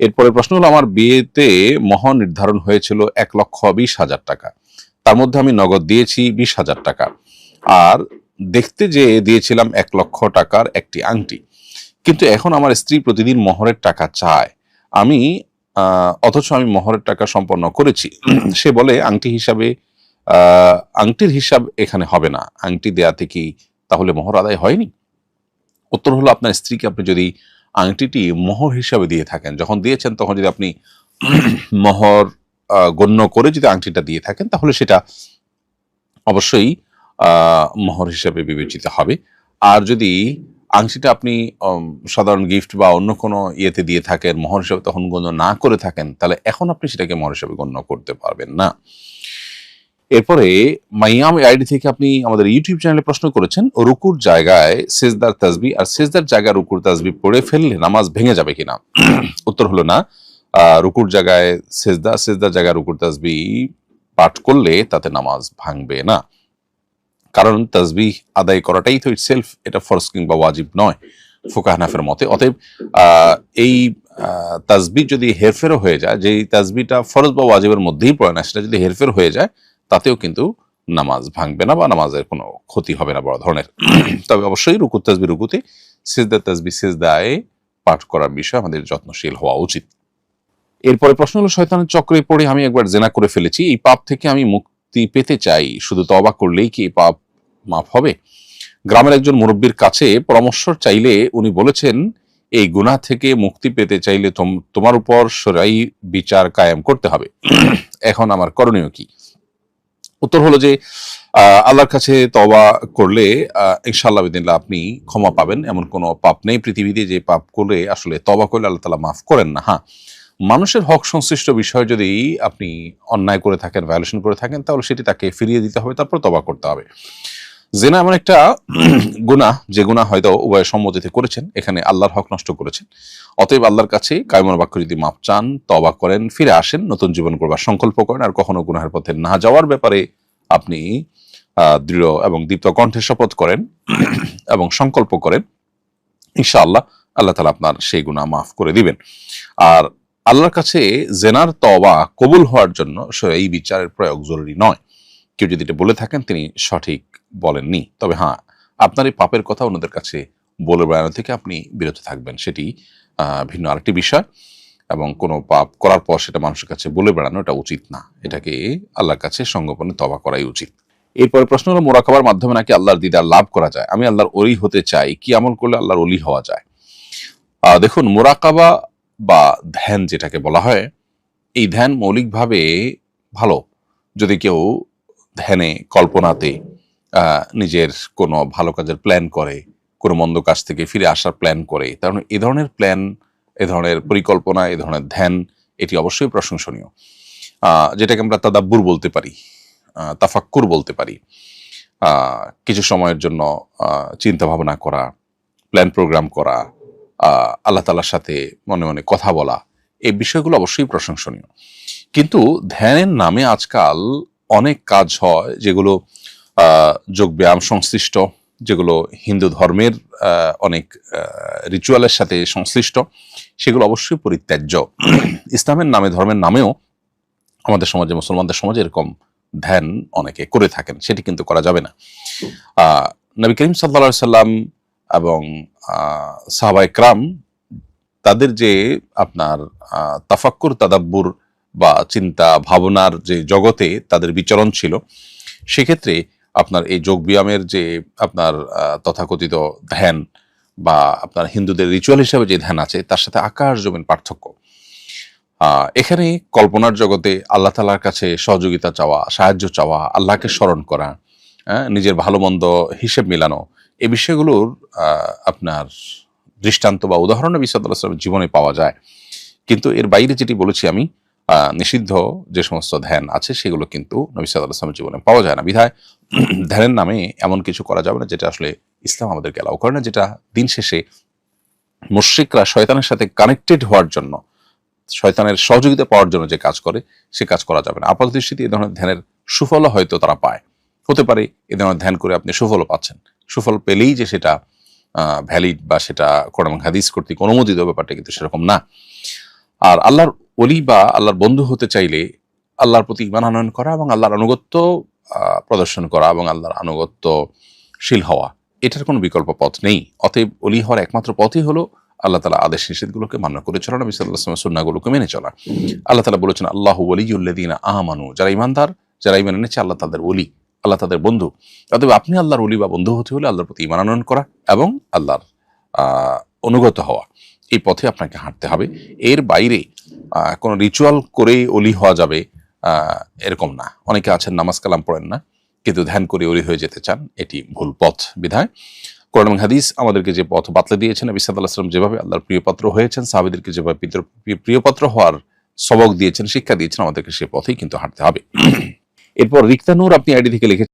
এরপরে প্রশ্ন হলো, আমার বিয়েতে মহ নির্ধারণ হয়েছিল এক লক্ষ বিশ হাজার টাকা। তার মধ্যে আমি নগদ দিয়েছি বিশ হাজার টাকা। আর দেখতে যে দিয়েছিলাম এক লক্ষ টাকার একটি আংটি। কিন্তু এখন আমার স্ত্রী প্রতিদিন মহরের টাকা চায়। আমি অথচ আমি মহরের টাকা সম্পন্ন করেছি। সে বলে, আংটি হিসাবে আংটির হিসাব এখানে হবে না। আংটি দেয়াতে কি তাহলে মহর আদায় হয়নি। উত্তর হলো, আপনার স্ত্রীকে আপনি যদি আংটিটি মোহর হিসাবে দিয়ে থাকেন। যখন দিয়েছেন, তখন যদি আপনি মোহর গণ্য করে যদি আংটিটা দিয়ে থাকেন, তাহলে সেটা অবশ্যই মোহর হিসাবে বিবেচিত হবে। আর যদি আংটিটা আপনি সাধারণ গিফট বা অন্য কোনো ইয়েতে দিয়ে থাকেন, মোহর হিসাবে তখন গণ্য না করে থাকেন, তাহলে এখন আপনি সেটাকে মোহর হিসাবে গণ্য করতে পারবেন না। এরপরে মাইয়াম আইডি থেকে আপনি আমাদের ইউটিউব চ্যানেলে প্রশ্ন করেছেন, রুকুর জায়গায় সেজদার তাজবি আর সেজদার জায়গায় রুকুর তাজবি পড়ে ফেললে নামাজ ভেঙে যাবে কিনা? উত্তর হলো না। রুকুর জায়গায় সেজদা, সেজদার জায়গায় রুকুর তাজবি পাঠ করলে তাতে নামাজ ভাঙবে না। কারণ তাজবি আদায় করাটাই তো ইটসেলফ এটা ফরজ কিংবা ওয়াজিব নয়, ফুকাহ হানাফের মতে। অতএব এই তাজবি যদি হেরফেরও হয়ে যায়, যেই তাজবিটা ফরজ বা ওয়াজিবের মধ্যেই পড়ে না, সেটা যদি হেরফের হয়ে যায় তাতেও কিন্তু নামাজ ভাঙবে না বা নামাজের কোনো ক্ষতি হবে না বড় ধরনের। তবে অবশ্যই রুকু, তাজবি, রুকুতে সিজদা, তাজবি, সিজদায় পাঠ করার বিষয়ে আমাদের যত্নশীল হওয়া উচিত। এরপরে প্রশ্ন হলো, শয়তানের চক্রে পড়ে আমি একবার জেনা করে ফেলেছি, এই পাপ থেকে আমি মুক্তি পেতে চাই, শুধু তবা করলেই কি এই পাপ মাফ হবে? গ্রামের একজন মুরব্বীর কাছে পরামর্শ চাইলে উনি বলেছেন, এই গুনাহ থেকে মুক্তি পেতে চাইলে তোম- তোমার উপর সরাই বিচার কায়েম করতে হবে। এখন আমার করণীয় কি? উত্তর হলো যে আল্লাহর কাছে তবা করলে আহ, ইনশাআল্লাহ বিদিনলা আপনি ক্ষমা পাবেন এমন কোনো পাপ নেই পৃথিবীতে যে পাপ করলে আসলে তবা করলে আল্লাহ তালা মাফ করেন না। হ্যাঁ মানুষের হক সংশ্লিষ্ট বিষয় যদি আপনি অন্যায় করে থাকেন ভায়োলেশন করে থাকেন তাহলে সেটি তাকে ফিরিয়ে দিতে হবে তারপর তবা করতে হবে। জেনা এমন একটা গুনাহ, যে গুনাহ হয়তো উভয় সম্মতিতে করেছেন, এখানে আল্লাহর হক নষ্ট করেছেন। অতএব আল্লাহর কাছে কায়মন বাক্য যদি মাপ চান তবা করেন, ফিরে আসেন, নতুন জীবন করবার সংকল্প করেন, আর কখনো গুনাহের পথে না যাওয়ার ব্যাপারে আপনি দৃঢ় এবং দীপ্ত কণ্ঠে শপথ করেন এবং সংকল্প করেন, ইনশাআল্লাহ আল্লাহ তালা আপনার সেই গুনাহ মাফ করে দিবেন। আর আল্লাহর কাছে জেনার তবা কবুল হওয়ার জন্য এই বিচারের প্রয়োগ জরুরি নয়। কেউ যদি এটা বলে থাকেন, তিনি সঠিক বলেননি। তবে হ্যাঁ আপনার এই পাপের কথা অন্যদের কাছে বলে বেড়ানো থেকে আপনি বিরত থাকবেন। সেটি ভিন্ন আরেকটি বিষয় এবং কোনো পাপ করার পর সেটা মানুষের কাছে বলে বেড়ানো এটা উচিত না। এটাকে আল্লাহর কাছে সংগোপনে তবা করাই উচিত। এরপরে প্রশ্ন হলো, মোরাকাবার মাধ্যমে নাকি আল্লাহর দিদার লাভ করা যায়? আমি আল্লাহর অলি হতে চাই, কি আমল করলে আল্লাহর অলি হওয়া যায়? দেখুন, মোরাকাবা বা ধ্যান যেটাকে বলা হয়, এই ধ্যান মৌলিকভাবে ভালো। যদি কেউ ধ্যানে, কল্পনাতে নিজের কোনো ভালো কাজের প্ল্যান করে, কোনো মন্দ কাজ থেকে ফিরে আসার প্ল্যান করে, তার মানে এ ধরনের প্ল্যান এ ধরনের পরিকল্পনা, এ ধরনের ধ্যান, এটি অবশ্যই প্রশংসনীয়। যেটাকে আমরা তাদাব্বুর বলতে পারি তাফাক্কুর বলতে পারি। কিছু সময়ের জন্য চিন্তা ভাবনা করা প্ল্যান প্রোগ্রাম করা আল্লাহ তালার সাথে মনে মনে কথা বলা, এই বিষয়গুলো অবশ্যই প্রশংসনীয়। কিন্তু ধ্যানের নামে আজকাল অনেক কাজ হয় যেগুলো আহ, যোগ ব্যায়াম সংশ্লিষ্ট যেগুলো হিন্দু ধর্মের অনেক রিচুয়ালের সাথে সংশ্লিষ্ট সেগুলো অবশ্যই পরিত্যাজ্য। ইসলামের নামে ধর্মের নামেও আমাদের সমাজে মুসলমানদের সমাজে এরকম ধ্যান অনেকে করে থাকেন সেটি কিন্তু করা যাবে না। নবী করিম সাল্লা সাল্লাম এবং সাহাবাই ক্রাম তাদের যে আপনার তাফাক্কুর তাদাব্বুর বা চিন্তা, ভাবনার যে জগতে তাদের বিচরণ ছিল, সেক্ষেত্রে আপনার এই যোগ ব্যায়ামের যে আপনার তথাকথিত ধ্যান বা আপনার হিন্দুদের রিচুয়াল হিসাবে যে ধ্যান আছে, তার সাথে আকাশ জমিন পার্থক্য। এখানে কল্পনার জগতে আল্লাহ তালার কাছে সহযোগিতা চাওয়া, সাহায্য চাওয়া, আল্লাহকে স্মরণ করা নিজের ভালো মন্দ হিসেব মিলানো এই বিষয়গুলোর আপনার দৃষ্টান্ত বা উদাহরণ সাল্লামের জীবনে পাওয়া যায়। কিন্তু এর বাইরে যেটি বলেছি আমি নিষিদ্ধ যে সমস্ত ধ্যান আছে, সেগুলো কিন্তু নবী সাল্লাহ জীবনে পাওয়া যায় না। বিধায় ধ্যানের নামে এমন কিছু করা যাবে না, যেটা আসলে ইসলাম আমাদেরকে অ্যালাউ করে না, যেটা দিন শেষে মুশ্রিকরা শয়তানের সাথে কানেক্টেড হওয়ার জন্য, শয়তানের সহযোগিতা পাওয়ার জন্য যে কাজ করে, সে কাজ করা যাবে না। আপাত দৃষ্টিতে এ ধরনের ধ্যানের সুফলও হয়তো তারা পায়। হতে পারে এ ধরনের ধ্যান করে আপনি সুফলও পাচ্ছেন। সুফল পেলেই যে সেটা ভ্যালিড বা সেটা কোরআন হাদিস কর্তৃক অনুমোদিত ব্যাপারটা কিন্তু সেরকম না। আর আল্লাহর অলি বা আল্লাহর বন্ধু হতে চাইলে আল্লাহর প্রতি ইমান আনয়ন করা এবং আল্লাহর আনুগত্য প্রদর্শন করা এবং আল্লাহর আনুগত্যশীল হওয়া। এটার কোনো বিকল্প পথ নেই। অতএব অলি হওয়ার একমাত্র পথই হলো আল্লাহ তালা আদেশ নিষেধগুলোকে মান্য করে চলা। নবী সাল্লাহ সুন্নাগুলোকে মেনে চলা। আল্লাহ তালা বলেছেন, আল্লাহ ওলিউল্লাদিন আমানু। যারা ইমানদার যারা ইমান এনেছে, আল্লাহ তাদের অলি আল্লাহ তাদের বন্ধু। অতএব আপনি আল্লাহর অলি বা বন্ধু হতে হলে আল্লাহর প্রতি ইমান আনয়ন করা এবং আল্লাহর অনুগত হওয়া। এই পথে আপনাকে হাঁটতে হবে। এর বাইরে কোনো রিচুয়াল করেই অলি হওয়া যাবে এরকম না। অনেকে আছেন, নামাজ কালাম পড়েন না, কিন্তু ধ্যান করে অলি হয়ে যেতে চান, এটি ভুল পথ, বিধায়। কোরআন হাদিস আমাদেরকে যে পথ বাতলে দিয়েছেন, নবী সাল্লাম যেভাবে আল্লাহর প্রিয়পাত্র হয়েছেন, সাহাবিদেরকে যেভাবে পিতর- প্রিয়- প্রিয়পাত্র হওয়ার সবক দিয়েছেন, শিক্ষা দিয়েছেন, আমাদেরকে সে পথেই কিন্তু হাঁটতে হবে। এরপর রিক্তানুর আপনি আইডি থেকে লিখে